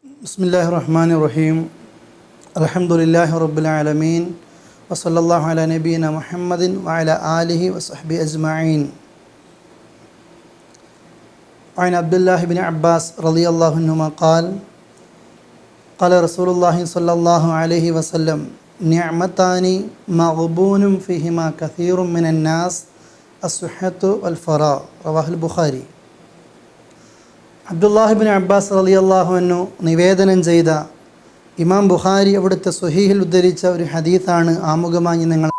بسم الله الرحمن الرحيم الحمد لله رب العالمين وصلى الله على نبينا محمد وعلى آله وصحبه أجمعين عن عبد الله بن عباس رضي الله عنهما قال قال رسول الله صلى الله عليه وسلم نعمتان مغبون فيهما كثير من الناس الصحة والفراغ رواه البخاري അബ്ദുല്ലാഹിബിൻ Abbas Ali അള്ളാഹുവിനു നിവേദനം ചെയ്ത ഇമാം ബുഖാരി അവിടുത്തെ സുഹീഹിൽ ഉദ്ധരിച്ച ഒരു ഹദീത്താണ് ആമുഖമായി നിങ്ങൾ.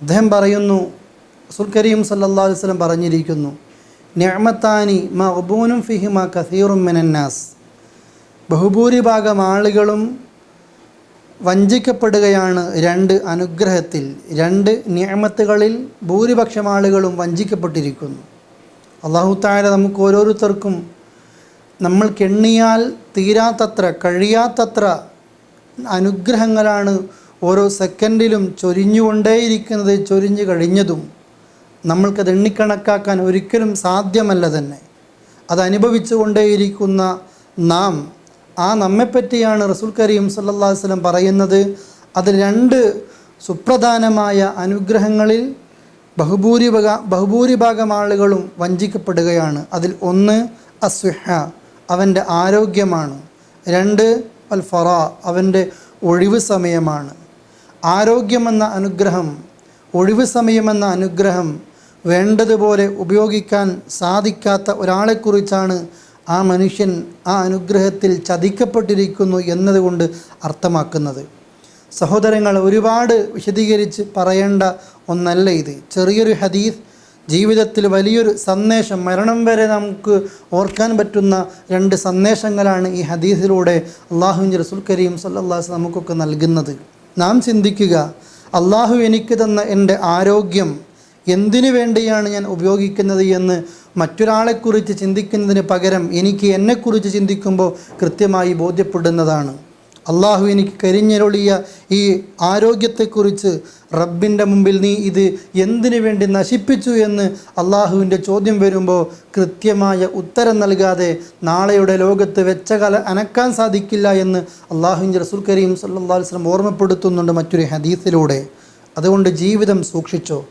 അദ്ദേഹം പറയുന്നു റസൂൽ കരീം അലൈഹി വസല്ലം പറഞ്ഞിരിക്കുന്നു നിഅമത്താനി ഫിഹി ഫിഹിമ കസീറും മിനന്നാസ് ബഹുഭൂരിഭാഗം ആളുകളും വഞ്ചിക്കപ്പെടുകയാണ് രണ്ട് അനുഗ്രഹത്തിൽ രണ്ട് നിയമത്തുകളിൽ ഭൂരിപക്ഷം ആളുകളും വഞ്ചിക്കപ്പെട്ടിരിക്കുന്നു അള്ളാഹു താര നമുക്ക് ഓരോരുത്തർക്കും നമ്മൾ കെണ്ണിയാൽ തീരാത്തത്ര കഴിയാത്തത്ര അനുഗ്രഹങ്ങളാണ് ഓരോ സെക്കൻഡിലും ചൊരിഞ്ഞുകൊണ്ടേയിരിക്കുന്നത് ചൊരിഞ്ഞു കഴിഞ്ഞതും. നമ്മൾക്കത് എണ്ണിക്കണക്കാക്കാൻ ഒരിക്കലും സാധ്യമല്ല തന്നെ. അതനുഭവിച്ചു കൊണ്ടേയിരിക്കുന്ന നാം. ആ നമ്മെപ്പറ്റിയാണ് റസൂൽ കരീം അലൈഹി വസല്ലം പറയുന്നത്. അത് രണ്ട് സുപ്രധാനമായ അനുഗ്രഹങ്ങളിൽ ബഹുഭൂരിഭാഗ ബഹുഭൂരിഭാഗം ആളുകളും വഞ്ചിക്കപ്പെടുകയാണ്. അതിൽ ഒന്ന് അസ്വിഹ അവന്റെ ആരോഗ്യമാണ്. രണ്ട് അൽ ഫറ അവന്റെ ഒഴിവ് സമയമാണ്. ആരോഗ്യമെന്ന അനുഗ്രഹം ഒഴിവ് സമയമെന്ന അനുഗ്രഹം വേണ്ടതുപോലെ ഉപയോഗിക്കാൻ സാധിക്കാത്ത ഒരാളെക്കുറിച്ചാണ് ആ മനുഷ്യൻ ആ അനുഗ്രഹത്തിൽ ചതിക്കപ്പെട്ടിരിക്കുന്നു എന്നതുകൊണ്ട് അർത്ഥമാക്കുന്നത്. സഹോദരങ്ങൾ ഒരുപാട് വിശദീകരിച്ച് പറയേണ്ട ഒന്നല്ല ഇത്. ചെറിയൊരു ഹദീസ് ജീവിതത്തിൽ വലിയൊരു സന്ദേശം മരണം വരെ നമുക്ക് ഓർക്കാൻ പറ്റുന്ന രണ്ട് സന്ദേശങ്ങളാണ് ഈ ഹദീസിലൂടെ അള്ളാഹുവിന്റെ റസുൽ കരീം സല്ലാസ് നമുക്കൊക്കെ നൽകുന്നത്. നാം ചിന്തിക്കുക അള്ളാഹു എനിക്ക് തന്ന എന്റെ ആരോഗ്യം എന്തിനു വേണ്ടിയാണ് ഞാൻ ഉപയോഗിക്കുന്നത് എന്ന് മറ്റൊരാളെക്കുറിച്ച് ചിന്തിക്കുന്നതിന് പകരം എനിക്ക് എന്നെക്കുറിച്ച് ചിന്തിക്കുമ്പോൾ കൃത്യമായി ബോധ്യപ്പെടുന്നതാണ്. അള്ളാഹു എനിക്ക് കരിഞ്ഞരുളിയ ഈ ആരോഗ്യത്തെക്കുറിച്ച് റബ്ബിന്റെ മുമ്പിൽ നീ ഇത് എന്തിനു വേണ്ടി നശിപ്പിച്ചു എന്ന് അള്ളാഹുവിന്റെ ചോദ്യം വരുമ്പോൾ കൃത്യമായ ഉത്തരം നൽകാതെ നാളെയുടെ ലോകത്ത് വെച്ച കല അനക്കാൻ സാധിക്കില്ല എന്ന് അള്ളാഹുവിന്റെ റസൂൽ കരീം സല്ലാ വസ്ലം ഓർമ്മപ്പെടുത്തുന്നുണ്ട് മറ്റൊരു ഹദീസിലൂടെ. അതുകൊണ്ട് ജീവിതം സൂക്ഷിച്ചോ.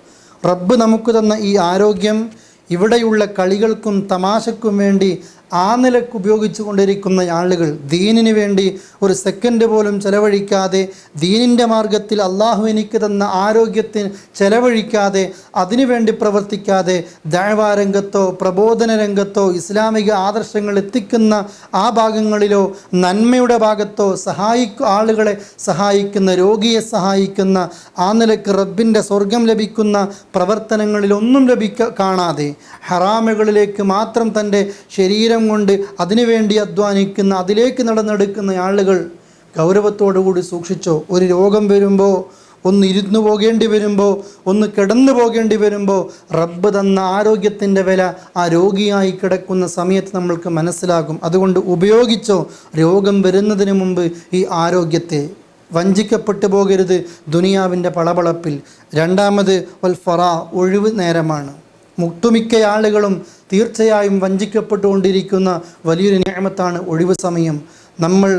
റബ്ബ് നമുക്ക് തന്ന ഈ ആരോഗ്യം ഇവിടെയുള്ള കളികൾക്കും തമാശക്കും വേണ്ടി ആ നിലയ്ക്ക് ഉപയോഗിച്ചു കൊണ്ടിരിക്കുന്ന ആളുകൾ ദീനിന് വേണ്ടി ഒരു സെക്കൻഡ് പോലും ചെലവഴിക്കാതെ ദീനിന്റെ മാർഗത്തിൽ അള്ളാഹു എനിക്ക് തന്ന ആരോഗ്യത്തിന് ചെലവഴിക്കാതെ അതിനുവേണ്ടി പ്രവർത്തിക്കാതെ ദാഴ്വാരംഗത്തോ പ്രബോധന രംഗത്തോ ഇസ്ലാമിക ആദർശങ്ങൾ എത്തിക്കുന്ന ആ ഭാഗങ്ങളിലോ നന്മയുടെ ഭാഗത്തോ സഹായിക്കു ആളുകളെ സഹായിക്കുന്ന രോഗിയെ സഹായിക്കുന്ന ആ നിലയ്ക്ക് റബ്ബിന്റെ സ്വർഗം ലഭിക്കുന്ന പ്രവർത്തനങ്ങളിലൊന്നും ലഭിക്ക കാണാതെ ഹറാമുകളിലേക്ക് മാത്രം തന്റെ ശരീരം കൊണ്ട് അതിനുവേണ്ടി അധ്വാനിക്കുന്ന അതിലേക്ക് നടന്നെടുക്കുന്ന ആളുകൾ ഗൗരവത്തോടുകൂടി സൂക്ഷിച്ചോ. ഒരു രോഗം വരുമ്പോൾ ഒന്ന് ഇരുന്നു പോകേണ്ടി വരുമ്പോൾ ഒന്ന് കിടന്നു പോകേണ്ടി വരുമ്പോൾ റബ്ബ് തന്ന ആരോഗ്യത്തിന്റെ വില ആ രോഗിയായി കിടക്കുന്ന സമയത്ത് നമ്മൾക്ക് മനസ്സിലാകും. അതുകൊണ്ട് ഉപയോഗിച്ചോ. രോഗം വരുന്നതിന് മുമ്പ് ഈ ആരോഗ്യത്തെ. വഞ്ചിക്കപ്പെട്ടു പോകരുത് ദുനിയാവിന്റെ പളപളപ്പിൽ. രണ്ടാമത് വൽ ഫറ ഒഴിവ് നേരമാണ്. മുട്ടുമിക്ക ആളുകളും തീർച്ചയായും വഞ്ചിക്കപ്പെട്ടുകൊണ്ടിരിക്കുന്ന വലിയൊരു നിയമത്താണ് ഒഴിവ് സമയം. നമ്മൾ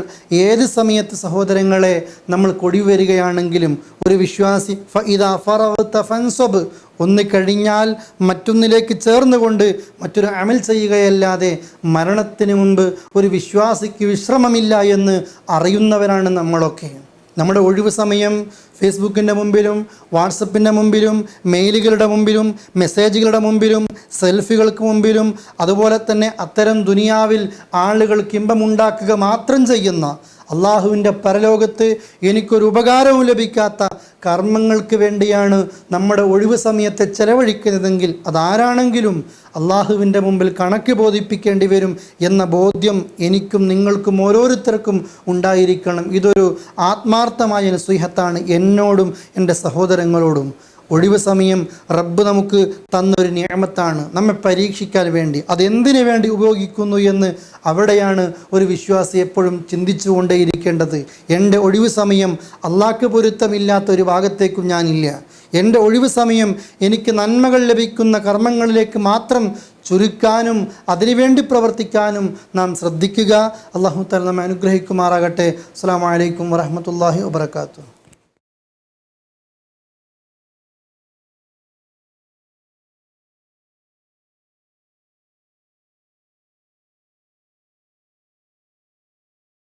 ഏത് സമയത്ത് സഹോദരങ്ങളെ നമ്മൾ കൊടി വരികയാണെങ്കിലും ഒരു വിശ്വാസി ഫ ഇതാ ഫറവത്ത ഫൻസബ് ഒന്ന് കഴിഞ്ഞാൽ മറ്റൊന്നിലേക്ക് ചേർന്നുകൊണ്ട് മറ്റൊരു അമൽ ചെയ്യുകയല്ലാതെ മരണത്തിന് മുമ്പ് ഒരു വിശ്വാസിക്ക് വിശ്രമമില്ല എന്ന് അറിയുന്നവരാണ് നമ്മളൊക്കെ. നമ്മുടെ ഒഴിവ് സമയം ഫേസ്ബുക്കിന്റെ മുമ്പിലും വാട്സപ്പിന്റെ മുമ്പിലും മെയിലുകളുടെ മുമ്പിലും മെസ്സേജുകളുടെ മുമ്പിലും സെൽഫികൾക്ക് മുമ്പിലും അതുപോലെ തന്നെ അത്തരം ദുനിയാവിൽ ആളുകൾക്ക് ഇമ്പമുണ്ടാക്കുക മാത്രം ചെയ്യുന്ന അള്ളാഹുവിന്റെ പരലോകത്ത് എനിക്കൊരു ഉപകാരവും ലഭിക്കാത്ത കർമ്മങ്ങൾക്ക് വേണ്ടിയാണ് നമ്മുടെ ഒഴിവ് സമയത്തെ ചെലവഴിക്കുന്നതെങ്കിൽ അതാരാണെങ്കിലും അള്ളാഹുവിന്റെ മുമ്പിൽ കണക്ക് ബോധിപ്പിക്കേണ്ടി വരും എന്ന ബോധ്യം എനിക്കും നിങ്ങൾക്കും ഓരോരുത്തർക്കും ഉണ്ടായിരിക്കണം. ഇതൊരു ആത്മാർത്ഥമായ നസീഹത്താണ് എന്നോടും എന്റെ സഹോദരങ്ങളോടും. ഒഴിവ് സമയം റബ്ബ് നമുക്ക് തന്നൊരു നിയമത്താണ്. നമ്മെ പരീക്ഷിക്കാൻ വേണ്ടി. അതെന്തിനു വേണ്ടി ഉപയോഗിക്കുന്നു എന്ന് അവിടെയാണ് ഒരു വിശ്വാസി എപ്പോഴും ചിന്തിച്ചുകൊണ്ടേയിരിക്കേണ്ടത്. എന്റെ ഒഴിവ് സമയം അള്ളാഹ്ക്ക് പൊരുത്തമില്ലാത്ത ഒരു ഭാഗത്തേക്കും ഞാനില്ല. എന്റെ ഒഴിവ് സമയം എനിക്ക് നന്മകൾ ലഭിക്കുന്ന കർമ്മങ്ങളിലേക്ക് മാത്രം ചുരുക്കാനും അതിനുവേണ്ടി പ്രവർത്തിക്കാനും നാം ശ്രദ്ധിക്കുക. അള്ളാഹു തല നമ്മെ അനുഗ്രഹിക്കുമാറാകട്ടെ. അസ്സാം വലൈക്കും വറഹമത്തല്ലാഹി വാബർക്കാത്തു